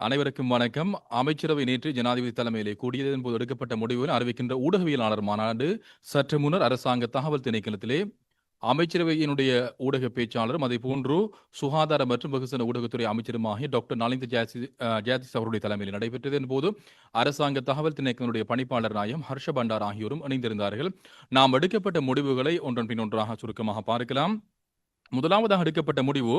அனைவருக்கும் வணக்கம். அமைச்சரவை நேற்று ஜனாதிபதி தலைமையிலே கூடியதன் போது எடுக்கப்பட்ட முடிவுகள் அறிவிக்கின்ற ஊடகவியலாளர் மாநாடு சற்று முன்னர் அரசாங்க தகவல் திணைக்களத்திலே. அமைச்சரவையினுடைய ஊடக பேச்சாளரும் அதே போன்று சுகாதார மற்றும் வெகுசன ஊடகத்துறை அமைச்சருமாகிய டாக்டர் நலிந்த ஜாசி ஜாதிஸ் அவருடைய தலைமையில் நடைபெற்றது போது அரசாங்க தகவல் திணைக்களனுடைய பணிப்பாளர் நாயம் ஹர்ஷ பண்டார் ஆகியோரும் இணைந்திருந்தார்கள். நாம் எடுக்கப்பட்ட முடிவுகளை ஒன்றன் பின் ஒன்றாக சுருக்கமாக பார்க்கலாம். முதலாவதாக எடுக்கப்பட்ட முடிவு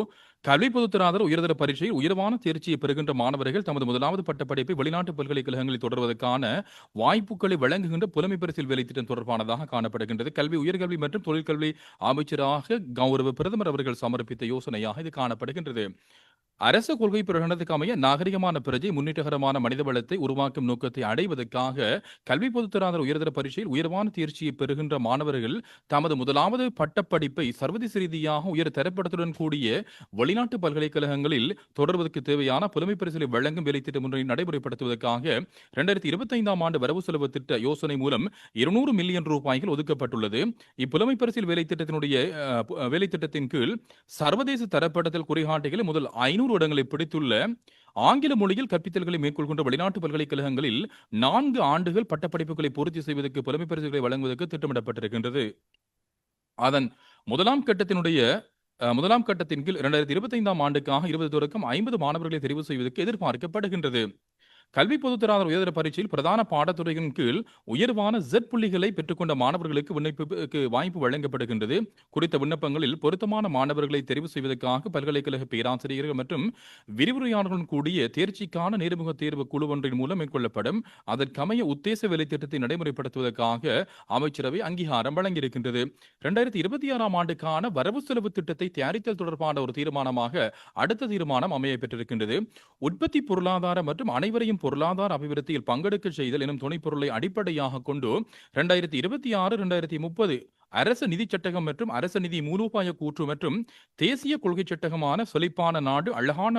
கல்வி பொதுத்தராதர் உயர்தர பரீட்சையில் உயர்வான தேர்ச்சியை பெறுகின்ற மாணவர்கள் தமது முதலாவது பட்டப்படிப்பை வெளிநாட்டு பல்கலைக்கழகங்களில் தொடர்வதற்கான வாய்ப்புகளை வழங்குகின்ற புலமை பரிசில் வேலை திட்டம் தொடர்பானதாக காணப்படுகின்றது. கல்வி உயர்கல்வி மற்றும் தொழிற்கல்வி அமைச்சராக கௌரவ பிரதமர் அவர்கள் சமர்ப்பித்த யோசனையாக இது காணப்படுகின்றது. அரச கொள்கை பிரகடனத்துக்கு அமைய நாகரிகமான பிரஜை முன்னேற்றகரமான மனித வளத்தை உருவாக்கும் நோக்கத்தை அடைவதற்காக கல்வி பொதுத்தராதர உயர்தர பரீட்சையில் உயர்வான தேர்ச்சியை பெறுகின்ற மாணவர்கள் தமது முதலாவது பட்டப்படிப்பை சர்வதேச ரீதியாக உயர் தரப்படத்துடன் கூடிய வெளிநாட்டு பல்கலைக்கழகங்களில் தொடர்வதற்கு தேவையான புலமை பரிசலை வழங்கும் வேலை திட்டம் ஒன்றை நடைமுறைப்படுத்துவதற்காக இரண்டாயிரத்தி இருபத்தி ஐந்தாம் ஆண்டு வரவு செலவு திட்ட யோசனை மூலம் இருநூறு மில்லியன் ரூபாய்கள் ஒதுக்கப்பட்டுள்ளது. இப்புலமை பரிசில் வேலை திட்டத்தினுடைய வேலை திட்டத்தின் கீழ் சர்வதேச தரப்படத்தில் குறிகாட்டிகளை முதல் ஐநூறு இடங்களை பிடித்துள்ள ஆங்கில மொழியில் கற்பித்தல்களை மேற்கொள்கின்ற வெளிநாட்டு பல்கலைக்கழகங்களில் நான்கு ஆண்டுகள் பட்டப்படிப்புகளை பூர்த்தி செய்வதற்கு புலமை பரிசுகளை வழங்குவதற்கு திட்டமிடப்பட்டிருக்கின்றது. அதன் முதலாம் கட்டத்தினுடைய முதலாம் கட்டத்தின் கீழ் இரண்டாயிரத்தி இருபத்தி ஐந்தாம் ஆண்டுக்காக இருபது தொடக்கம் ஐம்பது மாணவர்களை தெரிவு செய்வதற்கு எதிர்பார்க்கப்படுகின்றது. கல்வி பொதுத்தராதர உயர்தர பரீட்சையில் பிரதான பாடத்துறையின் கீழ் உயர்வான ஜெட் புள்ளிகளை பெற்றுக்கொண்ட மாணவர்களுக்கு விண்ணப்பிப்புக்கு வாய்ப்பு வழங்கப்படுகின்றது. குறித்த விண்ணப்பங்களில் பொருத்தமான மாணவர்களை தெரிவு செய்வதற்காக பல்கலைக்கழக பேராசிரியர்கள் மற்றும் விரிவுரையாளர்களுடன் கூடிய தேர்ச்சிக்கான நேர்முக தேர்வு குழு ஒன்றின் மூலம் மேற்கொள்ளப்படும். அதற்கமைய உத்தேச வேலை திட்டத்தை நடைமுறைப்படுத்துவதற்காக அமைச்சரவை அங்கீகாரம் வழங்கியிருக்கின்றது. இரண்டாயிரத்தி இருபத்தி ஆறாம் ஆண்டுக்கான வரவு செலவு திட்டத்தை தயாரித்தல் தொடர்பான ஒரு தீர்மானமாக அடுத்த தீர்மானம் அமைய பெற்றிருக்கின்றது. உற்பத்தி பொருளாதார மற்றும் அனைவரையும் பொருளாதார அபிவிருத்தியில் பங்கெடுக்க செய்தல் எனும் துணைப்பொருளை அடிப்படையாக கொண்டு இரண்டாயிரத்தி இருபத்தி ஆறு இரண்டாயிரத்தி முப்பது அரச நிதி சட்டகம் மற்றும் அரச நிதி மூலோபாய கூற்று மற்றும் தேசிய கொள்கை சட்டகமான செழிப்பான நாடு அழகான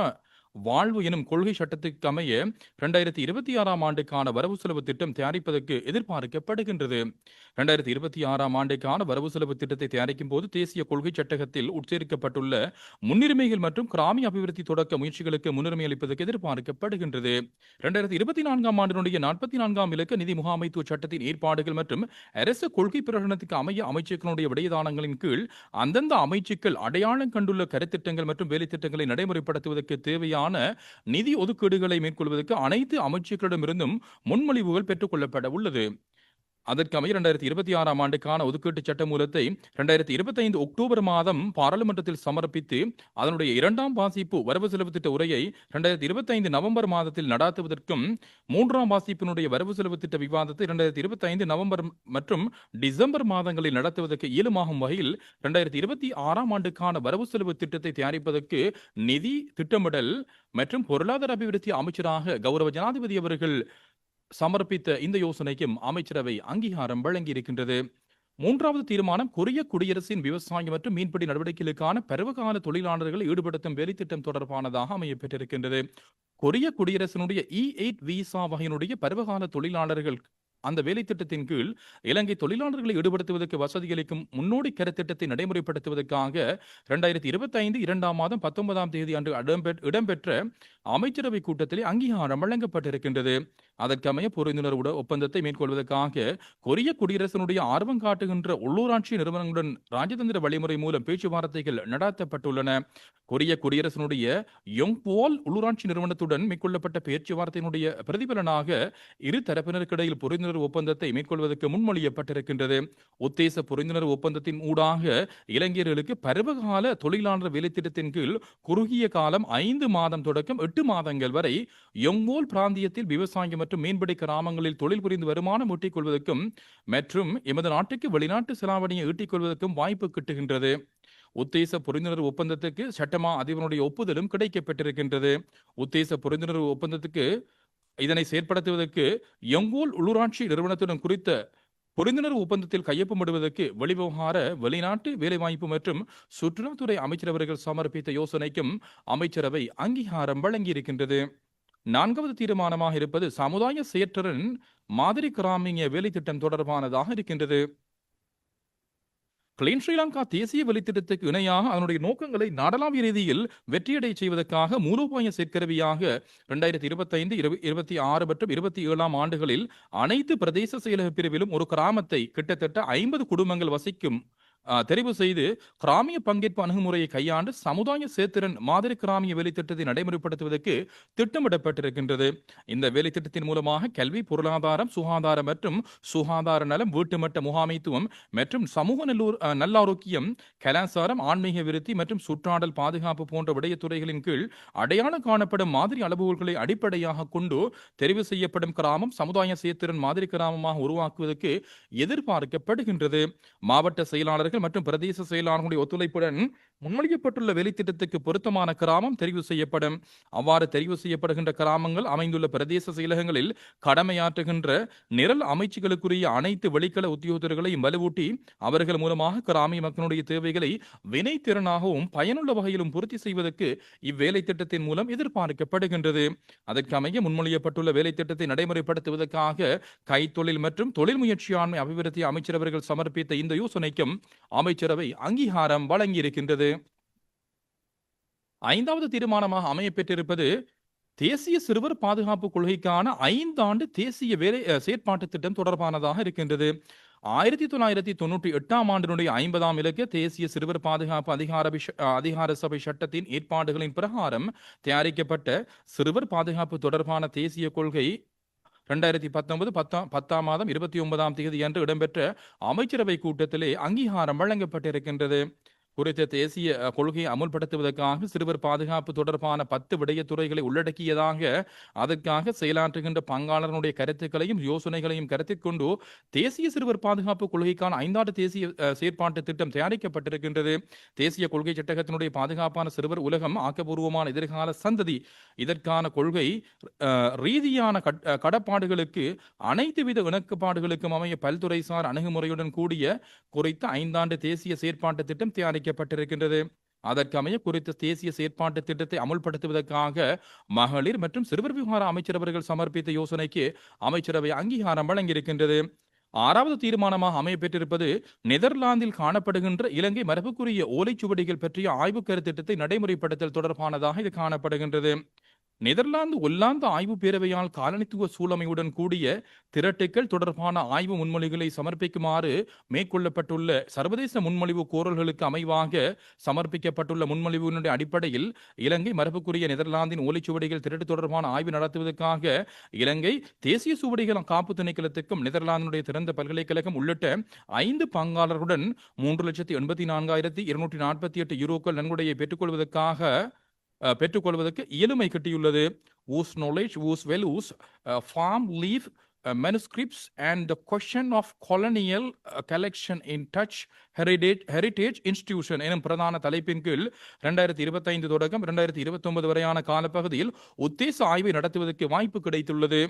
வாழ்வு எனும் கொள்கை சட்டத்துக்கு அமைய இரண்டாயிரத்தி இருபத்தி ஆறாம் ஆண்டுக்கான வரவு செலவு திட்டம் தயாரிப்பதற்கு எதிர்பார்க்கப்படுகின்றது. இரண்டாயிரத்தி இருபத்தி ஆறாம் ஆண்டுக்கான வரவு செலவு திட்டத்தை தயாரிக்கும் போது தேசிய கொள்கை சட்டகத்தில் உட்சேர்க்கப்பட்டுள்ள முன்னுரிமைகள் மற்றும் கிராமிய அபிவிருத்தி தொடக்க முயற்சிகளுக்கு முன்னுரிமை அளிப்பதற்கு எதிர்பார்க்கப்படுகின்றது. இரண்டாயிரத்தி இருபத்தி நான்காம் ஆண்டினுடைய நாற்பத்தி நான்காம் இலக்க நிதி முகாமைத்துவ சட்டத்தின் ஏற்பாடுகள் மற்றும் அரசு கொள்கை பிரகடனத்துக்கு அமைய அமைச்சர்களுடைய விடயதானங்களின் கீழ் அந்தந்த அமைச்சுக்கள் அடையாளம் கண்டுள்ள கருத்திட்டங்கள் மற்றும் வேலைத்திட்டங்களை நடைமுறைப்படுத்துவதற்கு தேவையான தேவையான நிதி ஒதுக்கீடுகளை மேற்கொள்வதற்கு அனைத்து அமைச்சர்களிடமிருந்தும் முன்மொழிவுகள் பெற்றுக் கொள்ளப்பட உள்ளது. அதற்கமைய இரண்டாயிரத்தி இருபத்தி ஆறாம் ஆண்டுக்கான ஒதுக்கீட்டு சட்ட மூலத்தை இரண்டாயிரத்தி இருபத்தி ஐந்து அக்டோபர் மாதம் பாராளுமன்றத்தில் சமர்ப்பித்து அதனுடைய இரண்டாம் வாசிப்பு வரவு செலவு திட்ட உரையை இரண்டாயிரத்தி இருபத்தி ஐந்து நவம்பர் மாதத்தில் நடாத்துவதற்கும் மூன்றாம் வாசிப்பினுடைய வரவு செலவு திட்ட விவாதத்தை இரண்டாயிரத்தி இருபத்தி ஐந்து நவம்பர் மற்றும் டிசம்பர் மாதங்களில் நடத்துவதற்கு இயலுமாகும் வகையில் இரண்டாயிரத்தி இருபத்தி ஆறாம் ஆண்டுக்கான வரவு செலவு திட்டத்தை தயாரிப்பதற்கு நிதி திட்டமிடல் மற்றும் பொருளாதார அபிவிருத்தி அமைச்சராக கௌரவ ஜனாதிபதி அவர்கள் சமர்ப்பித்த இந்த யோசனைக்கும் அமைச்சரவை அங்கீகாரம் வழங்கியிருக்கின்றது. மூன்றாவது தீர்மானம் கொரிய குடியரசின் விவசாயம் மற்றும் மீன்பிடி நடவடிக்கைகளுக்கான பருவகால தொழிலாளர்களை ஈடுபடுத்தும் வேலைத்திட்டம் தொடர்பானதாக அமையப்பெற்றிருக்கின்றது கொரிய குடியரசினுடைய இ எயிட் விசா வகையினுடைய பருவகால தொழிலாளர்கள் அந்த வேலை திட்டத்தின் கீழ் இலங்கை தொழிலாளர்களை ஈடுபடுத்துவதற்கு வசதியளிக்கும் முன்னோடி கருத்திட்டத்தை நடைமுறைப்படுத்துவதற்காக இரண்டாயிரத்தி இருபத்தி ஐந்து இரண்டாம் மாதம் பத்தொன்பதாம் தேதி அன்று இடம்பெற்ற அமைச்சரவை கூட்டத்திலே அங்கீகாரம் வழங்கப்பட்டிருக்கின்றது. அதற்கமைய புரிந்துணர்வு ஒப்பந்தத்தை மேற்கொள்வதற்காக கொரிய குடியரசனுடைய ஆர்வம் காட்டுகின்ற உள்ளூராட்சி நிறுவனங்களுடன் ராஜதந்திர வழிமுறை மூலம் பேச்சுவார்த்தைகள் நடத்தப்பட்டுள்ளன. கொரிய குடியரசனுடைய யோங்போல் உள்ளூராட்சி நிறுவனத்துடன் மேற்கொள்ளப்பட்ட பேச்சுவார்த்தையினுடைய பிரதிபலனாக இரு தரப்பினருக்கிடையில் புரிந்துணர்வு புரிந்துணர்வு ஒப்பந்தத்தை மேற்கொள்வதற்கு முன்மொழியப்பட்டிருக்கின்றது. உத்தேச புரிந்துணர்வு ஒப்பந்தத்தின் ஊடாக இளைஞர்களுக்கு பருவகால தொழிலாளர் வேலைத்திட்டத்தின் கீழ் குறுகிய காலம் ஐந்து மாதம் தொடக்கம் எட்டு மாதங்கள் வரை யொங்கோல் பிராந்தியத்தில் விவசாயம் மற்றும் மீன்பிடி கிராமங்களில் தொழில் புரிந்து வருமானம் ஈட்டிக் கொள்வதற்கும் மற்றும் எமது நாட்டுக்கு வெளிநாட்டு செலாவணியை ஈட்டிக் கொள்வதற்கும் வாய்ப்பு கிட்டுகின்றது. உத்தேச புரிந்துணர்வு ஒப்பந்தத்துக்கு சட்டமா அதிபருடைய ஒப்புதலும் கிடைக்கப்பட்டிருக்கின்றது. உத்தேச புரிந்துணர்வு ஒப்பந்தத்துக்கு இதனை செயற்படுத்துவதற்கு எங்கூல் உள்ளூராட்சி நிறுவனத்துடன் குறித்த புரிந்துணர்வு ஒப்பந்தத்தில் கையொப்பமிடுவதற்கு வெளிவிவகார வெளிநாட்டு வேலைவாய்ப்பு மற்றும் சுற்றுலாத்துறை அமைச்சரவர்கள் சமர்ப்பித்த யோசனைக்கும் அமைச்சரவை அங்கீகாரம் வழங்கியிருக்கின்றது. நான்காவது தீர்மானமாக இருப்பது சமுதாய செயற்றரின் மாதிரி கிராமிய வேலை திட்டம் தொடர்பானதாக இருக்கின்றது. கிளீன் ஸ்ரீலங்கா தேசிய வெளித்திட்டத்துக்கு இணையாக அதனுடைய நோக்கங்களை நாடளாவிய ரீதியில் வெற்றியடை செய்வதற்காக மூலோபாய செயற்கருவியாக இரண்டாயிரத்தி இருபத்தைந்து இருபத்தி ஆறு மற்றும் இருபத்தி ஏழாம் ஆண்டுகளில் அனைத்து பிரதேச செயலக பிரிவிலும் ஒரு கிராமத்தை கிட்டத்தட்ட ஐம்பது குடும்பங்கள் வசிக்கும் தெரிவு செய்து கிராமிய பங்கேற்பு அணுகுமுறையை கையாண்டு சமுதாய சேத்திரன் மாதிரி கிராமிய வேலைத்திட்டத்தை நடைமுறைப்படுத்துவதற்கு திட்டமிடப்பட்டிருக்கின்றது. இந்த வேலைத்திட்டத்தின் மூலமாக கல்வி பொருளாதாரம் சுகாதாரம் மற்றும் சுகாதார நலம் வீட்டுமட்ட முகாமைத்துவம் மற்றும் சமூக நல்லூர் நல்லாரோக்கியம் கலாசாரம் ஆன்மீக விருத்தி மற்றும் சுற்றாடல் பாதுகாப்பு போன்ற விடயத்துறைகளின் கீழ் அடையாளம் காணப்படும் மாதிரி அளவுகோல்களை அடிப்படையாக கொண்டு தெரிவு செய்யப்படும் கிராமம் சமுதாய சேத்திரன் மாதிரி கிராமமாக உருவாக்குவதற்கு எதிர்பார்க்கப்படுகின்றது. மாவட்ட செயலாளர்கள் மற்றும் பிரதேச செயலாளர்களுடைய ஒத்துழைப்புடன் முன்மொழியப்பட்டுள்ள வேலைத்திட்டத்துக்கு பொருத்தமான கிராமம் தெரிவு செய்யப்படும். அவ்வாறு தெரிவு செய்யப்படுகின்ற கிராமங்கள் அமைந்துள்ள பிரதேச செயலகங்களில் கடமையாற்றுகின்ற நிரல் அமைச்சுகளுக்குரிய அனைத்து வெளிக்கள உத்தியோகத்தர்களையும் வலுவூட்டி அவர்கள் மூலமாக கிராமிய மக்களுடைய தேவைகளை வினைத்திறனாகவும் பயனுள்ள வகையிலும் பூர்த்தி செய்வதற்கு இவ்வேலை திட்டத்தின் மூலம் எதிர்பார்க்கப்படுகின்றது. அதற்கமைய முன்மொழியப்பட்டுள்ள வேலை திட்டத்தை நடைமுறைப்படுத்துவதற்காக கைத்தொழில் மற்றும் தொழில் முயற்சியாண்மை அபிவிருத்தி அமைச்சரவர்கள் சமர்ப்பித்த இந்த யோசனைக்கும் அமைச்சரவை அங்கீகாரம் வழங்கியிருக்கின்றது. ஐந்தாவது தீர்மானமாக அமைய பெற்றிருப்பது தேசிய சிறுவர் பாதுகாப்பு கொள்கைக்கான ஐந்தாண்டு தேசிய வேலை செயற்பாட்டு திட்டம் தொடர்பானதாக இருக்கின்றது. ஆயிரத்தி தொள்ளாயிரத்தி தொண்ணூற்றி எட்டாம் ஆண்டினுடைய ஐம்பதாம் இலக்க தேசிய சிறுவர் பாதுகாப்பு அதிகார அதிகார சபை சட்டத்தின் ஏற்பாடுகளின் பிரகாரம் தயாரிக்கப்பட்ட சிறுவர் பாதுகாப்பு தொடர்பான தேசிய கொள்கை ரெண்டாயிரத்தி பத்தொன்பது பத்தாம் பத்தாம் மாதம் இருபத்தி ஒன்பதாம் தேதி அன்று இடம்பெற்ற அமைச்சரவை கூட்டத்திலே அங்கீகாரம் வழங்கப்பட்டிருக்கின்றது. குறித்த தேசிய கொள்கையை அமுல்படுத்துவதற்காக சிறுவர் பாதுகாப்பு தொடர்பான பத்து விடயத்துறைகளை உள்ளடக்கியதாக அதற்காக செயலாற்றுகின்ற பங்காளர்களுடைய கருத்துக்களையும் யோசனைகளையும் கருத்தில் கொண்டு தேசிய சிறுவர் பாதுகாப்பு கொள்கைக்கான ஐந்தாண்டு தேசிய செயற்பாட்டு திட்டம் தயாரிக்கப்பட்டிருக்கின்றது. தேசிய கொள்கை சட்டகத்தினுடைய பாதுகாப்பான சிறுவர் உலகம் ஆக்கப்பூர்வமான எதிர்கால சந்ததி. இதற்கான கொள்கை ரீதியான கட்- கடப்பாடுகளுக்கு அனைத்து வித இணக்கப்பாடுகளுக்கும் அமைய பல்துறைசார் அணுகுமுறையுடன் கூடிய குறித்த ஐந்தாண்டு தேசிய செயற்பாட்டு திட்டம் தயாரிக்கப்பட்டிருக்கின்றது அதற்கமைய குறித்த தேசிய செயற்பாட்டு திட்டத்தை அமுல்படுத்துவதற்காக மகளிர் மற்றும் சிறுவர் விவகார அமைச்சரவர்கள் சமர்ப்பித்த யோசனைக்கு அமைச்சரவை அங்கீகாரம் வழங்கியிருக்கின்றது. ஆறாவது தீர்மானமாக அமைய பெற்றிருப்பது நெதர்லாந்தில் காணப்படுகின்ற இலங்கை மரபுக்குரிய ஓலைச்சுவடிகள் பற்றிய ஆய்வு கருத்திட்டத்தை நடைமுறைப்படுத்தல் தொடர்பானதாக இது காணப்படுகின்றது. நெதர்லாந்து ஒல்லாந்து ஆய்வு பேரவையால் காலனித்துவ சூழமையுடன் கூடிய திரட்டுக்கள் தொடர்பான ஆய்வு முன்மொழிகளை சமர்ப்பிக்குமாறு மேற்கொள்ளப்பட்டுள்ள சர்வதேச முன்மொழிவு கோரல்களுக்கு அமைவாக சமர்ப்பிக்கப்பட்டுள்ள முன்மொழிவினுடைய அடிப்படையில் இலங்கை மரபுக்குரிய நெதர்லாந்தின் ஓலைச்சுவடிகள் திரட்டு தொடர்பான ஆய்வு நடத்துவதற்காக இலங்கை தேசிய சுவடிகள் காப்பு திணைக்களத்துக்கும் நெதர்லாந்தினுடைய திறந்த பல்கலைக்கழகம் உள்ளிட்ட ஐந்து பங்காளர்களுடன் மூன்று லட்சத்தி எண்பத்தி நான்காயிரத்தி இருநூற்றி நாற்பத்தி எட்டு யூரோக்கள் நன்கொடையை பெற்றுக்கொள்வதற்காக பெற்றுக்கொள்வதற்கு இயலுமை கிட்டியுள்ளது. Whose knowledge was well was form leave manuscripts and the question of colonial uh, collection in touch heritage heritage institution எனும் பிரதான தலைப்பின் கீழ் இரண்டாயிரத்தி இருபத்தைந்து தொடக்கம் இரண்டாயிரத்தி இருபத்தி ஒன்பது வரையான காலப்பகுதியில் உத்தேச ஆய்வை நடத்துவதற்கு வாய்ப்பு கிடைத்துள்ளது.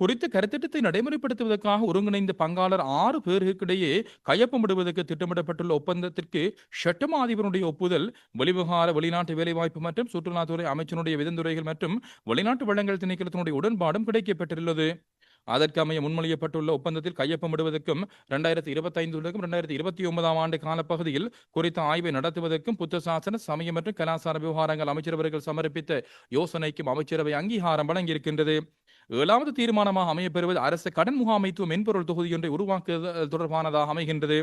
குறித்த கருத்திட்டத்தை நடைமுறைப்படுத்துவதற்காக ஒருங்கிணைந்த பங்காளர் ஆறு பேருக்கிடையே கையொப்பமிடுவதற்கு திட்டமிடப்பட்டுள்ள ஒப்பந்தத்திற்கு ஷட்டமா அதிபருடைய ஒப்புதல் வெளிவிவகார வெளிநாட்டு வேலைவாய்ப்பு மற்றும் சுற்றுலாத்துறை அமைச்சனுடைய விதந்துரைகள் மற்றும் வெளிநாட்டு வளங்கள் திணைக்களத்தினுடைய உடன்பாடும் கிடைக்கப்பட்டுள்ளது அதற்கமைய முன்மொழியப்பட்டுள்ள ஒப்பந்தத்தில் கையொப்பமிடுவதற்கும் இரண்டாயிரத்தி இருபத்தைந்து தொடக்கம் இரண்டாயிரத்தி இருபத்தி ஒன்பதாம் ஆண்டு காலப்பகுதியில் குறித்த ஆய்வை நடத்துவதற்கும் புத்த சாசன சமய மற்றும் கலாசார விவகாரங்கள் அமைச்சரவர்கள் சமர்ப்பித்த யோசனைக்கும் அமைச்சரவை அங்கீகாரம் வழங்கியிருக்கின்றது. ஏழாவது தீர்மானமாக அமையப்பெறுவது அரசு கடன் முகாமைத்துவ மென்பொருள் தொகுதி ஒன்றை உருவாக்குதல் தொடர்பானதாக அமைகின்றது.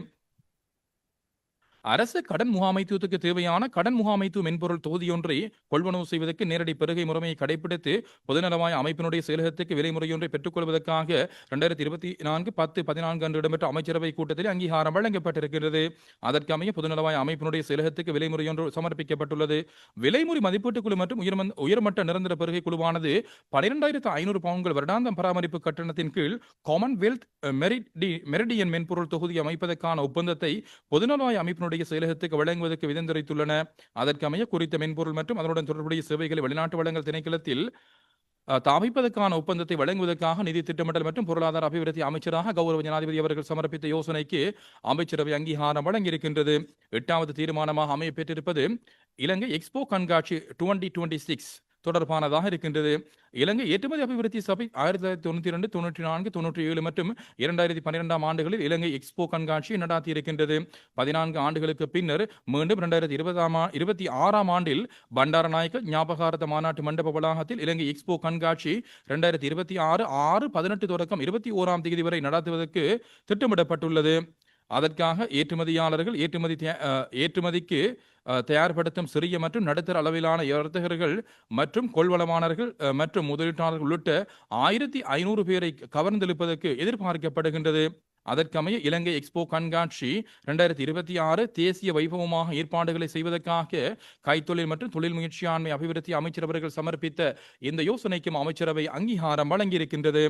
அரசு கடன் முகாமைத்துவத்துக்கு தேவையான கடன் முகாமைத்துவ மென்பொருள் தொகுதியொன்றை கொள்வனவு செய்வதற்கு நேரடி பெருகை முறையை கடைபிடித்து பொதுநலவாய அமைப்பினுடைய செயலகத்துக்கு விலைமுறையொன்றை பெற்றுக்கொள்வதற்காக இரண்டாயிரத்தி இருபத்தி நான்கு பத்து பதினான்கு அன்று இடம்பெற்ற அமைச்சரவை கூட்டத்தில் அங்கீகாரம் வழங்கப்பட்டிருக்கிறது அதற்கமைய பொதுநலவாய அமைப்பினுடைய செயலகத்துக்கு விலைமுறையொன்று சமர்ப்பிக்கப்பட்டுள்ளது. விலைமுறை மதிப்பீட்டுக் குழு மற்றும் உயர்மந்த உயர்மட்ட நிரந்தர பெருகை குழுவானது பனிரெண்டாயிரத்து ஐநூறு பவுன்கள் வருடாந்தம் பராமரிப்பு கட்டணத்தின் கீழ் காமன்வெல்த் மெரிடி மெரிடியன் மென்பொருள் தொகுதி அமைப்பதற்கான ஒப்பந்தத்தை பொதுநலவாய அமைப்பினுடைய செயலகத்துக்கு வழங்குவதற்கு விதந்துரைத்துள்ளன. அதற்கமைய குறித்த மென்பொருள் மற்றும் அதனுடன் தொடர்புடைய சேவைகளை வெளிநாட்டு வழங்கல் திணைக்களத்தில் அஹ், தாமிப்பதற்கான ஒப்பந்தத்தை வழங்குவதற்காக நிதி திட்டமிடல் மற்றும் பொருளாதார அபிவிருத்தி அமைச்சராக கௌரவ ஜனாதிபதி அவர்கள் சமர்ப்பித்த யோசனைக்கு அமைச்சரவை அங்கீகாரம் வழங்கியிருக்கின்றது. எட்டாவது தீர்மானமாக அமைய பெற்றிருப்பது இலங்கை எக்ஸ்போ கண்காட்சி டுவெண்டி டுவெண்டி சிக்ஸ் தொடர்பானதாக இருக்கின்றது. இலங்கை ஏற்றுமதி அபிவிருத்தி சபை ஆயிரத்தி தொள்ளாயிரத்தி தொண்ணூற்றி ரெண்டு தொண்ணூற்றி நான்கு தொண்ணூற்றி ஏழு மற்றும் இரண்டாயிரத்தி பன்னிரெண்டாம் ஆண்டுகளில் இலங்கை எக்ஸ்போ கண்காட்சி நடாத்தி இருக்கின்றது பதினான்கு ஆண்டுகளுக்கு பின்னர் மீண்டும் இரண்டாயிரத்தி இருபதாம் இருபத்தி ஆறாம் ஆண்டில் பண்டாரநாயக்க ஞாபகார்த்த மாநாட்டு மண்டப வளாகத்தில் இலங்கை எக்ஸ்போ கண்காட்சி இரண்டாயிரத்தி இருபத்தி ஆறு ஆறு பதினெட்டு தொடக்கம் இருபத்தி ஓராம் தேதி வரை நடத்துவதற்கு திட்டமிடப்பட்டுள்ளது. அதற்காக ஏற்றுமதியாளர்கள் ஏற்றுமதி தயா- ஏற்றுமதிக்கு தயார்படுத்தும் சிறிய மற்றும் நடுத்தர அளவிலான வர்த்தகர்கள் மற்றும் கொள்வளமானர்கள் மற்றும் முதலீட்டாளர்கள் உள்ளிட்ட ஆயிரத்தி ஐநூறு பேரை கவர்ந்தெழுப்பதற்கு எதிர்பார்க்கப்படுகின்றது. அதற்கமைய இலங்கை எக்ஸ்போ கண்காட்சி இரண்டாயிரத்தி இருபத்தி ஆறு தேசிய வைபவமாக ஏற்பாடுகளை செய்வதற்காக கைத்தொழில் மற்றும் தொழில் முயற்சியாண்மை அபிவிருத்தி அமைச்சர் அவர்கள் சமர்ப்பித்த இந்த யோசனைக்கும் அமைச்சரவை அங்கீகாரம் வழங்கியிருக்கின்றது.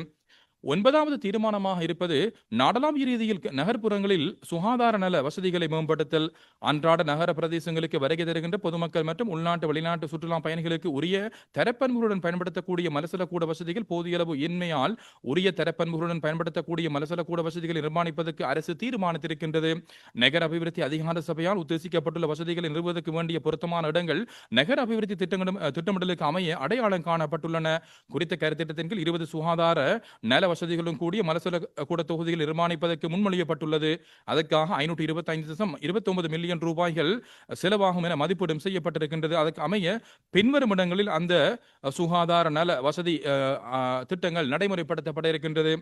ஒன்பதாவது தீர்மானமாக இருப்பது நாடளாவிய ரீதியில் நகர்ப்புறங்களில் சுகாதார நல வசதிகளை மேம்படுத்தல் அன்றாட நகர பிரதேசங்களுக்கு வருகை தருகின்ற பொதுமக்கள் மற்றும் உள்நாட்டு வெளிநாட்டு சுற்றுலா பயணிகளுக்கு உரிய தரப்பண்புகளுடன் பயன்படுத்தக்கூடிய மலசலக்கூட வசதிகள் போதிய அளவு இன்மையால் உரிய தரப்பண்புகளுடன் பயன்படுத்தக்கூடிய மலசலக்கூட வசதிகளை நிர்மாணிப்பதற்கு அரசு தீர்மானித்திருக்கின்றது. நகர அபிவிருத்தி அதிகார சபையால் உத்தேசிக்கப்பட்டுள்ள வசதிகளை நிறுவுவதற்கு வேண்டிய பொருத்தமான இடங்கள் நகர அபிவிருத்தி திட்டங்களும் திட்டமிடலுக்கு அமைய அடையாளம் காணப்பட்டுள்ளன. குறித்த கருத்திட்டத்தின் கீழ் இருபது சுகாதார நல வசதிகளும் கூடிய மலசல கூட தொகுதியில் நிர்மாணிப்பதற்கு முன்மொழியப்பட்டுள்ளது. அதற்காக ஐநூற்றி இருபத்தைந்து தசம் இருபத்தொன்பது மில்லியன் ரூபாய்கள் செலவாகும் என மதிப்பீடும் செய்யப்பட்டிருக்கின்றது. அதற்கு அமைய பின்வரும் இடங்களில் அந்த சுகாதார நல வசதி திட்டங்கள் நடைமுறைப்படுத்தப்பட இருக்கின்றது.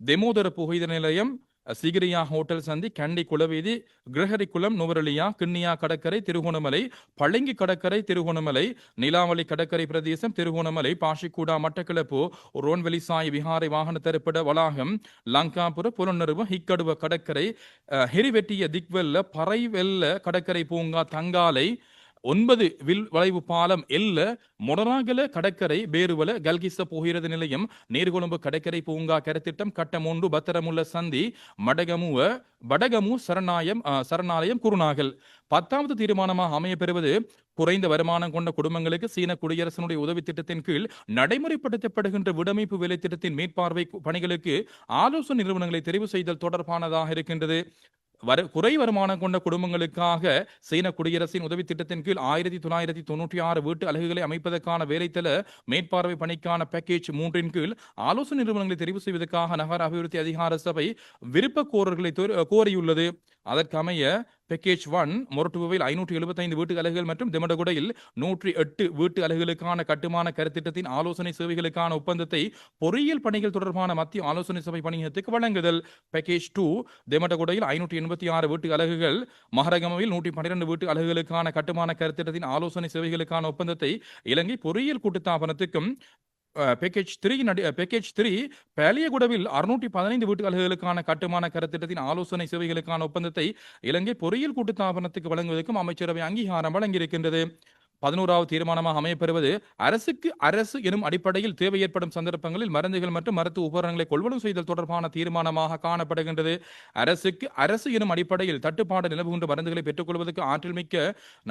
தெமோதர புகையிர நிலையம் சிகிரியா ஹோட்டல் சந்தி கண்டி குளவீதி கிரகரிக்குளம் நுவரலியா கிண்ணியா கடற்கரை திருகோணமலை பழங்கி கடற்கரை திருகோணமலை நிலாவளி கடற்கரை பிரதேசம் திருகோணமலை பாஷிக்கூடா மட்டக்கிளப்பு ரோன்வெளி சாய் விஹாரை வாகன தரிப்பிட வளாகம் லங்காபுர புலனறுவ ஹிக்கடுவ கடற்கரை ஹெரிவெட்டிய திக்வெல்ல பறைவெல்ல கடற்கரை பூங்கா தங்காலை ஒன்பது வில் வளைவு பாலம் எல்ல மொடராகல கடற்கரை பேருவல கல்கிச போகிறது நிலையம் நீர்கொழும்பு கடற்கரை பூங்கா கருத்திட்டம் கட்டம் ஒன்று பத்திரமுள்ள சந்தி மடகமுவ வடகமு சரணாயம் சரணாலயம் குருநாகல். பத்தாவது தீர்மானமாக அமைய பெறுவது குறைந்த வருமானம் கொண்ட குடும்பங்களுக்கு சீன குடியரசனுடைய உதவி திட்டத்தின் கீழ் நடைமுறைப்படுத்தப்படுகின்ற விடமைப்பு வேலை திட்டத்தின் மேற்பார்வை பணிகளுக்கு ஆலோசனை நிறுவனங்களை தெரிவு செய்தல் தொடர்பானதாக இருக்கின்றது. வரு குறை வருமானம் கொண்ட குடும்பங்களுக்காக சீன குடியரசின் உதவி திட்டத்தின் கீழ் ஆயிரத்தி தொள்ளாயிரத்தி தொண்ணூற்றி ஆறு வீட்டு அலகுகளை அமைப்பதற்கான வேலைத்தல மேற்பார்வை பணிக்கான பேக்கேஜ் மூன்றின் கீழ் ஆலோசனை நிறுவனங்களை தெரிவு செய்வதற்காக நகர அபிவிருத்தி அதிகார சபை விருப்ப கோரர்களை கோரியுள்ளது. அதற்கமைய பேக்கேஜ் ஒன் மொரட்டுவில் ஐநூற்றி எழுபத்தைந்து வீட்டு அலகுகள் மற்றும் திமடகுடையில் நூற்றி எட்டு வீட்டு அலகுகளுக்கான கட்டுமான கருத்திட்டத்தின் ஆலோசனை சேவைகளுக்கான ஒப்பந்தத்தை பொறியியல் பணிகள் தொடர்பான மத்திய ஆலோசனை சபை பணியகத்துக்கு வழங்குதல். பேக்கேஜ் டூ திமடகுடையில் ஐநூற்றி எண்பத்தி ஆறு வீட்டு அலகுகள் மகரகமவில் நூற்றி பன்னிரண்டு வீட்டு அலகுகளுக்கான கட்டுமான கருத்திட்டத்தின் ஆலோசனை சேவைகளுக்கான ஒப்பந்தத்தை இலங்கை பொறியியல் கூட்டுத்தாபனத்துக்கும் பேக்கேஜ் த்ரீ நடி பேக்கேஜ் த்ரீ பேலியகுடவில் அறுநூற்றி பதினைந்து வீட்டு அலகுகளுக்கான கட்டுமான கருத்திட்டத்தின் ஆலோசனை சேவைகளுக்கான ஒப்பந்தத்தை இலங்கை பொறியியல் கூட்டுத்தாபனத்துக்கு வழங்குவதற்கும் அமைச்சரவை அங்கீகாரம் வழங்கியிருக்கின்றது. பதினோராவது தீர்மானமாக அமையப்பெறுவது அரசுக்கு அரசு எனும் அடிப்படையில் தேவை ஏற்படும் சந்தர்ப்பங்களில் மருந்துகள் மற்றும் மருத்துவ உபகரணங்களை கொள்வனம் செய்தல் தொடர்பான தீர்மானமாக காணப்படுகின்றது. அரசுக்கு அரசு எனும் அடிப்படையில் தட்டுப்பாடு நிலவுகின்ற மருந்துகளை பெற்றுக்கொள்வதற்கு ஆற்றல் மிக்க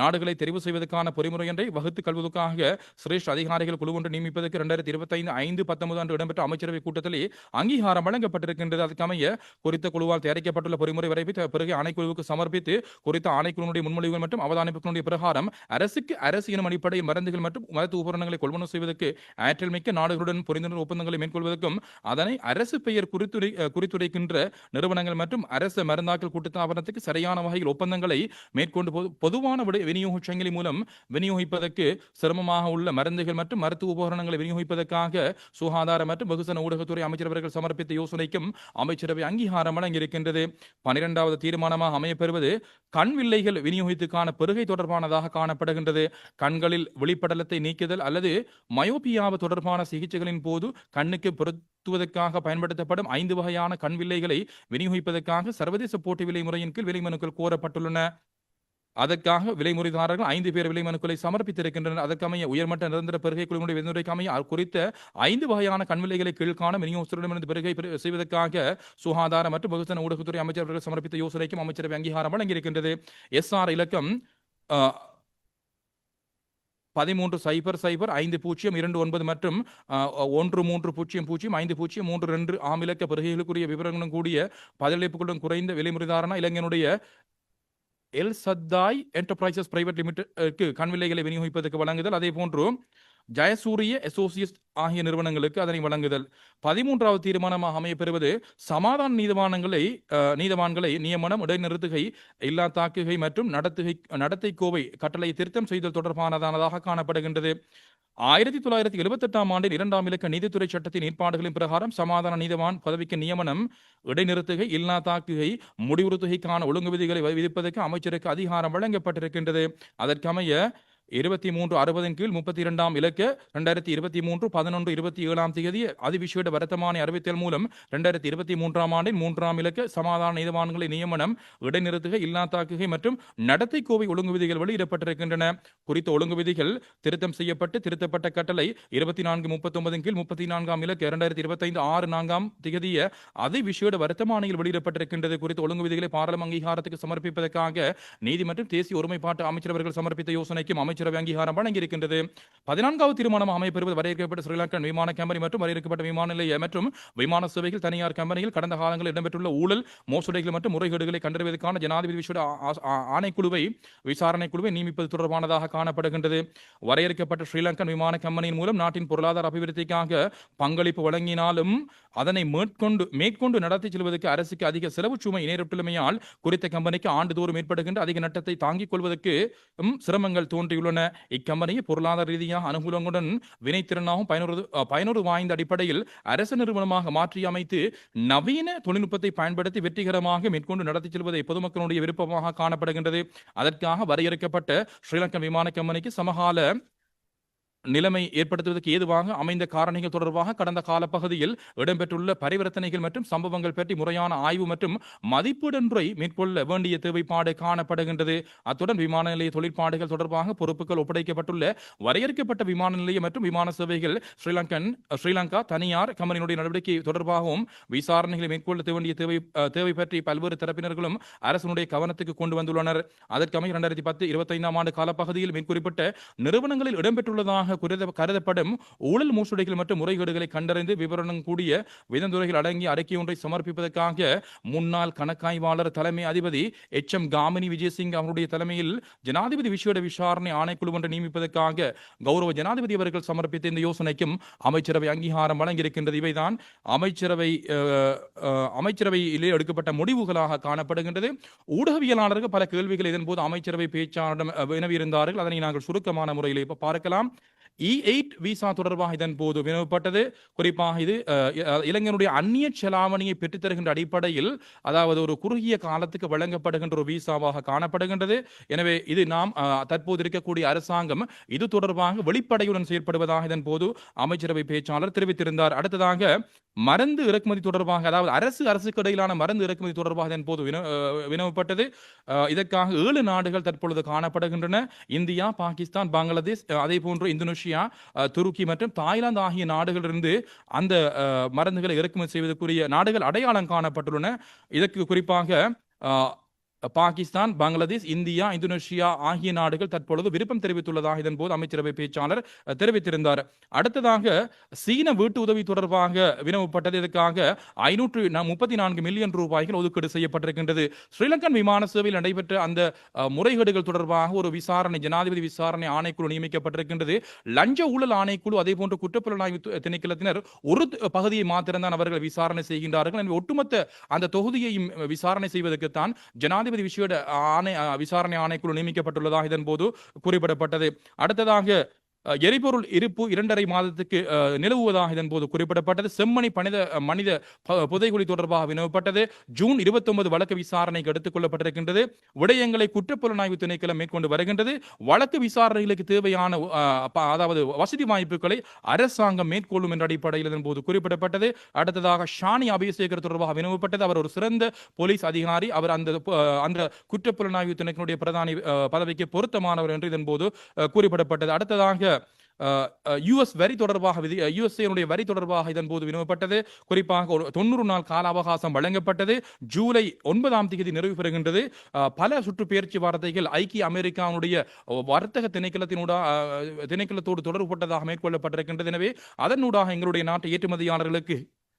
நாடுகளை தெரிவு செய்வதற்கான பொறிமுறை ஒன்றை வகுத்துக் கொள்வதற்காக சிரேஷ்ட அதிகாரிகள் குழு ஒன்று நியமிப்பதற்கு இரண்டாயிரத்தி இருபத்தைந்து ஐந்து பத்தொன்பது ஆண்டு இடம்பெற்ற அமைச்சரவை கூட்டத்திலே அங்கீகாரம் வழங்கப்பட்டிருக்கின்றது. அதற்கமைய குறித்த குழுவால் தயாரிக்கப்பட்டுள்ள பொறிமுறை வரைவு பிறகு ஆணைக்குழுவுக்கு சமர்ப்பித்து குறித்த ஆணைக்குழுவினுடைய முன்மொழிவுகள் மற்றும் அவதானிப்புகளுடைய பிரகாரம் அரசுக்கு அரசு எனும் அடிப்படை மருந்துகள் மற்றும் மருத்துவ உபகரணங்களை கொள்வனவு செய்வதற்கு ஆற்றல் மிக்க நாடுகளுடன் புரிந்துணர்வு ஒப்பந்தங்களை மேற்கொள்வதற்கும் அதனை அரசு பெயர் குறித்துரை குறித்துரைக்கின்ற நிறுவனங்கள் மற்றும் அரசு மருந்தாக்கல் கூட்டுத்தாபனத்துக்கு சரியான வகையில் ஒப்பந்தங்களை மேற்கொண்டு பொதுவான விட விநியோக சங்கிலி மூலம் விநியோகிப்பதற்கு சிரமமாக உள்ள மருந்துகள் மற்றும் மருத்துவ உபகரணங்களை விநியோகிப்பதற்காக சுகாதார மற்றும் வெகுசன ஊடகத்துறை அமைச்சர் அவர்கள் சமர்ப்பித்த யோசனைக்கும் அமைச்சரவை அங்கீகாரம் வழங்கியிருக்கின்றது. பனிரெண்டாவது தீர்மானமாக அமையப்பெறுவது கண் வில்லைகள் விநியோகத்துக்கான பெருகை தொடர்பானதாக காணப்படுகின்றது. கண்களில் வெளிப்படலத்தை நீக்குதல் அல்லது மயோபியாவு தொடர்பான சிகிச்சைகளின் போது கண்ணுக்கு பொருத்துவதற்காக பயன்படுத்தப்படும் ஐந்து வகையான கண் வில்லைகளை விநியோகிப்பதற்காக சர்வதேச போட்டி விலை முறையின் கீழ் விலை மனுக்கள் கோரப்பட்டுள்ளன. அதற்காக விலைமுறைதாரர்கள் ஐந்து பேர் விலை மனுக்களை சமர்ப்பித்திருக்கின்றனர். அதற்கமைய உயர்மட்ட நிரந்தர பெருகை குழுவினுடைய விதிமுறைக்கமைய அது குறித்த ஐந்து வகையான கண்விலைகளை கீழ்காண விநியோகத்திடமிருந்து பெருகை செய்வதற்காக சுகாதார மற்றும் வெகுஜன ஊடகத்துறை அமைச்சர் அவர்கள் சமர்ப்பித்த யோசனைக்கும் அமைச்சரவை அங்கீகாரம் வழங்கியிருக்கின்றது. எஸ்ஆர் இலக்கம் ஆஹ் பதிமூன்று சைபர் சைபர் ஐந்து பூஜ்ஜியம் இரண்டு ஒன்பது மற்றும் ஒன்று மூன்று பூஜ்ஜியம் பூஜ்ஜியம் ஐந்து பூஜ்ஜியம் மூன்று ரெண்டு ஆமிலக்க பெருகைகளுக்குரிய விவரங்களும் கூடிய பதிலளிப்புகளுடன் குறைந்த விலைமுறைதாரண இளைஞனுடைய எல் சத்தாய் என்டர்பிரைசஸ் பிரைவேட் லிமிடெட் கண் விலைகளை விநியோகிப்பதற்கு வழங்குதல். அதே போன்று ஜெயசூரிய அசோசியேட் ஆகிய நிறுவனங்களுக்கு அதனை வழங்குதல். பதிமூன்றாவது தீர்மானமாக அமையப்பெறுவது சமாதான நீதிவானங்களை அஹ், நீதவான்களை நியமனம் இடைநிறுத்துகை இல்லா தாக்குகை மற்றும் நடத்துகை நடத்தை கோவை கட்டளை திருத்தம் செய்தல் தொடர்பானதானதாக காணப்படுகின்றது. ஆயிரத்தி தொள்ளாயிரத்தி எழுபத்தி எட்டாம் ஆண்டின் இரண்டாம் இலக்க நீதித்துறை சட்டத்தின் ஏற்பாடுகளின் பிரகாரம் சமாதான நீதவான் பதவிக்கு நியமனம் இடைநிறுத்துகை இல்லா தாக்குகை முடிவுறுத்துகைக்கான ஒழுங்கு விதிகளை விதிப்பதற்கு அமைச்சருக்கு அதிகாரம் வழங்கப்பட்டிருக்கின்றது. அதற்கமைய இருபத்தி மூன்று அறுபதின் கீழ் முப்பத்தி இரண்டாம் இலக்க ரெண்டாயிரத்தி இருபத்தி மூன்று பதினொன்று இருபத்தி ஏழாம் தேதி அதிவிசேட வர்த்தமானி அறிவித்தல் மூலம் ரெண்டாயிரத்தி இருபத்தி மூன்றாம் ஆண்டின் மூன்றாம் இலக்க சமாதான நீதிவான்களை நியமனம் இடைநிறுத்துகை இல்லா தாக்குகை மற்றும் நடத்தை கோவை ஒழுங்கு விதிகள் வெளியிடப்பட்டிருக்கின்றன. குறித்த ஒழுங்கு விதிகள் திருத்தம் செய்யப்பட்டு திருத்தப்பட்ட கட்டளை இருபத்தி நான்கு முப்பத்தி ஒன்பதின் கீழ் முப்பத்தி நான்காம் இலக்கு இரண்டாயிரத்தி இருபத்தைந்து ஆறு நான்காம் திகதிய அதிவிசேட வர்த்தமானியில் வெளியிடப்பட்டிருக்கின்றது. குறித்த ஒழுங்கு விதிகளை பாராளுமன்ற அங்கீகாரத்துக்கு சமர்ப்பிப்பதற்காக நீதி மற்றும் தேசிய ஒருமைப்பாட்டு அமைச்சரவர்கள் சமர்ப்பித்த யோசனைக்கும் அமைச்சரவை அங்கீகாரம் வழங்கியிருக்கின்றது. பதினான்காவது தீர்மானம் அமைப்பெறுவது வரையறுக்கப்பட்ட ஸ்ரீலங்கன் விமான கம்பெனி மற்றும் வரையறுக்கப்பட்ட விமான நிலைய மற்றும் விமான சேவைகள் தனியார் கம்பெனியில் கடந்த காலங்களில் இடம்பெற்றுள்ள ஊழல் மோசடிகள் மற்றும் முறைகேடுகளை கண்டறிவதற்கான ஜனாதிபதி விசேட ஆணைக்குழுவை விசாரணை குழுவை நியமிப்பது தொடர்பானதாக காணப்படுகின்றது. வரையறுக்கப்பட்ட ஸ்ரீலங்கன் விமான கம்பெனியின் மூலம் நாட்டின் பொருளாதார அபிவிருத்திக்காக பங்களிப்பு வழங்கினாலும் அதனை மேற்கொண்டு மேற்கொண்டு நடத்தி செல்வதற்கு அரசுக்கு அதிக செலவு சுமை நேரிட்டுள்ளமையால் குறித்த கம்பெனிக்கு ஆண்டுதோறும் ஏற்படுகின்ற அதிக நட்டத்தை தாங்கிக் கொள்வதற்கு சிரமங்கள் தோன்றியுள்ளது வழங்கியுள்ளன இக்கம்பெனியை பொருளாதார ரீதியாக அனுகூலங்களுடன் வினைத்திறனாகவும் பயனுறு பயனுறு வாய்ந்த அடிப்படையில் அரசு நிறுவனமாக மாற்றி அமைத்து நவீன தொழில்நுட்பத்தை பயன்படுத்தி வெற்றிகரமாக மேற்கொண்டு நடத்தி செல்வதை பொதுமக்களுடைய விருப்பமாக காணப்படுகின்றது. அதற்காக வரையறுக்கப்பட்ட ஸ்ரீலங்கன் விமான கம்பெனிக்கு சமகால நிலைமை ஏற்படுத்துவதற்கு ஏதுவாக அமைந்த காரணிகள் தொடர்பாக கடந்த கால பகுதியில் இடம்பெற்றுள்ள பரிவர்த்தனைகள் மற்றும் சம்பவங்கள் பற்றி முறையான ஆய்வு மற்றும் மதிப்பீடொன்றை மேற்கொள்ள வேண்டிய தேவைப்பாடு காணப்படுகின்றது. அத்துடன் விமான நிலைய தொழிற்பாடுகள் தொடர்பாக பொறுப்புகள் ஒப்படைக்கப்பட்டுள்ள வரையறுக்கப்பட்ட விமான நிலையம் மற்றும் விமான சேவைகள் ஸ்ரீலங்கன் ஸ்ரீலங்கா தனியார் கம்பெனியினுடைய நடவடிக்கை தொடர்பாகவும் விசாரணைகளை மேற்கொள்ள வேண்டிய தேவை தேவை பற்றி பல்வேறு தரப்பினர்களும் அரசனுடைய கவனத்துக்கு கொண்டு வந்துள்ளனர். அதற்கமைய இரண்டாயிரத்தி பத்து இருபத்தைந்தாம் ஆண்டு காலப்பகுதியில் மேற்குறிப்பிட்ட நிறுவனங்களில் இடம்பெற்றுள்ளதாக குருத- கருதப்படும் ஊழல் மோசடிகள் மற்றும் முறைகேடுகளை கண்டறிந்து விவரணம் கூடிய விதந்துறைகள் அடங்கிய அறிக்கை ஒன்றை சமர்ப்பிப்பதற்காக முன்னாள் கணக்காய்வாளர் தலைமை அதிபதி எச். எம். காமினி விஜயசிங் அவருடைய தலைமையில் ஜனாதிபதி விசேட விசாரணை ஆணைக்குழு ஒன்றை நியமிப்பதற்காக கௌரவ ஜனாதிபதி அவர்கள் சமர்ப்பித்த இந்த யோசனைக்கும் அமைச்சரவை அங்கீகாரம் வழங்கியிருக்கின்றது. இவைதான் அமைச்சரவை அமைச்சரவையிலே எடுக்கப்பட்ட முடிவுகளாக காணப்படுகின்றது. ஊடகவியலாளர்கள் பல கேள்விகள் இதன்போது அமைச்சரவை பேச்சாளரிடம் வினவியிருந்தார்கள். அதனை நாங்கள் சுருக்கமான முறையில் இப்ப பார்க்கலாம். இ எயிட் விசா தொடர்பாக இதன் போது வினவப்பட்டது குறிப்பாக இது இளைஞனுடைய அந்நிய செலாவணியை பெற்றுத் தருகின்ற அடிப்படையில் அதாவது ஒரு குறுகிய காலத்துக்கு வழங்கப்படுகின்ற ஒரு விசாவாக காணப்படுகின்றது. எனவே இது நாம் தற்போது இருக்கக்கூடிய அரசாங்கம் இது தொடர்பாக வெளிப்படையுடன் செயற்படுவதாக இதன் போது அமைச்சரவை பேச்சாளர் தெரிவித்திருந்தார். அடுத்ததாக மருந்து இறக்குமதி தொடர்பாக அதாவது அரசு அரசுக்கு இடையிலான மருந்து இறக்குமதி தொடர்பாக இதன் போது வினவப்பட்டது. இதற்காக ஏழு நாடுகள் தற்பொழுது காணப்படுகின்றன. இந்தியா பாகிஸ்தான் பங்களாதேஷ் அதே போன்று இந்தோனேஷியா துருக்கி மற்றும் தாய்லாந்து ஆகிய நாடுகளிலிருந்து அந்த மருந்துகளை இறக்குமதி செய்வதற்குரிய நாடுகள் அடையாளம் காணப்பட்டுள்ளன. இதற்கு குறிப்பாக பாகிஸ்தான் பங்களாதேஷ் இந்தியா இந்தோனேஷியா ஆகிய நாடுகள் தற்பொழுது விருப்பம் தெரிவித்துள்ளதாக இதன்போது அமைச்சரவை பேச்சாளர் தெரிவித்திருந்தார். அடுத்ததாக சீன வீட்டு உதவி தொடர்பாக வினவப்பட்டது. இதற்காக ஐநூற்று முப்பத்தி நான்கு மில்லியன் ரூபாய்கள் ஒதுக்கீடு செய்யப்பட்டிருக்கின்றது. ஸ்ரீலங்கன் விமான சேவையில் நடைபெற்ற அந்த முறைகேடுகள் தொடர்பாக ஒரு விசாரணை ஜனாதிபதி விசாரணை ஆணைக்குழு நியமிக்கப்பட்டிருக்கின்றது. லஞ்ச ஊழல் ஆணைக்குழு அதே போன்று குற்றப்புலனாய்வு திணைக்களத்தினர் ஒரு பகுதியை மாத்திரம்தான் அவர்கள் விசாரணை செய்கின்றார்கள். எனவே ஒட்டுமொத்த அந்த தொகுதியையும் விசாரணை செய்வதற்குத்தான் ஜனாதிபதி விசேட ஆணை விசாரணை ஆணைக்குழு நியமிக்கப்பட்டுள்ளதாக இதன் போது குறிப்பிடப்பட்டது. அடுத்ததாக எரிபொருள் இருப்பு இரண்டரை மாதத்துக்கு நிலவுவதாக இதன் போது குறிப்பிடப்பட்டது. செம்மணி பணித மனித புதைகுழி தொடர்பாக வினவப்பட்டது. ஜூன் இருபத்தி ஒன்பது வழக்கு விசாரணைக்கு எடுத்துக் கொள்ளப்பட்டிருக்கின்றது. விடயங்களை குற்றப்புலனாய்வு திணைக்களம் மேற்கொண்டு வருகின்றது. வழக்கு விசாரணைகளுக்கு தேவையான அதாவது வசதி வாய்ப்புகளை அரசாங்கம் மேற்கொள்ளும் என்ற அடிப்படையில் இதன் போது குறிப்பிடப்பட்டது. அடுத்ததாக ஷானி அபிஷேகர் தொடர்பாக வினவப்பட்டது. அவர் ஒரு சிறந்த போலீஸ் அதிகாரி. அவர் அந்த அந்த குற்றப்புலனாய்வு திணைக்கினுடைய பிரதானி பதவிக்கு பொருத்தமானவர் என்று இதன் போது குறிப்பிடப்பட்டது. அடுத்ததாக யுஎஸ் வரி தொடர்பாக விதி யுஎஸ்ஏனுடைய வரி தொடர்பாக இதன் போது வினவப்பட்டது குறிப்பாக ஒரு தொண்ணூறு நாள் கால அவகாசம் வழங்கப்பட்டது. ஜூலை ஒன்பதாம் தேதி நிறைவு பெறுகின்றது. பல சுற்றுப்பெயர்ச்சி வார்த்தைகள் ஐக்கிய அமெரிக்காவுடைய வர்த்தக திணைக்களத்தினூடா திணைக்களத்தோடு தொடர்புபட்டதாக மேற்கொள்ளப்பட்டிருக்கின்றது. எனவே அதனூடாக எங்களுடைய நாட்டு ஏற்றுமதியாளர்களுக்கு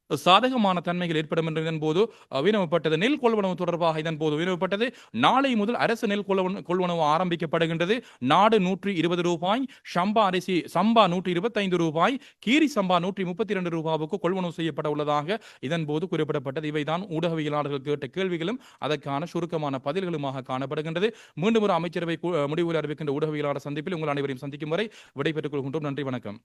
சாதகமான தன்மைகள் ஏற்படும் என்று இதன் போது வினவப்பட்டது. நெல் கொள்வனவு தொடர்பாக இதன் போது வினவப்பட்டது. நாளை முதல் அரசு நெல் கொள்வனவு ஆரம்பிக்கப்படுகின்றது. நாடு நூற்றி இருபது ரூபாய் சம்பா அரிசி சம்பா நூற்றி இருபத்தைந்து ரூபாய் கீரி சம்பா நூற்றி முப்பத்தி இரண்டு ரூபாவுக்கு கொள்வனவு செய்யப்பட உள்ளதாக இதன் போது குறிப்பிடப்பட்டது. இவைதான் ஊடகவியலாளர்கள் கேட்ட கேள்விகளும் அதற்கான சுருக்கமான பதில்களுமாக காணப்படுகின்றது. மீண்டும் ஒரு அமைச்சரவை கு- முடிவுகள் அறிவிக்கின்ற ஊடகவியலாளர் சந்திப்பில் உங்கள் அனைவரையும் சந்திக்கும் வரை விடைபெற்றுக் கொள்கின்றோம். நன்றி வணக்கம்.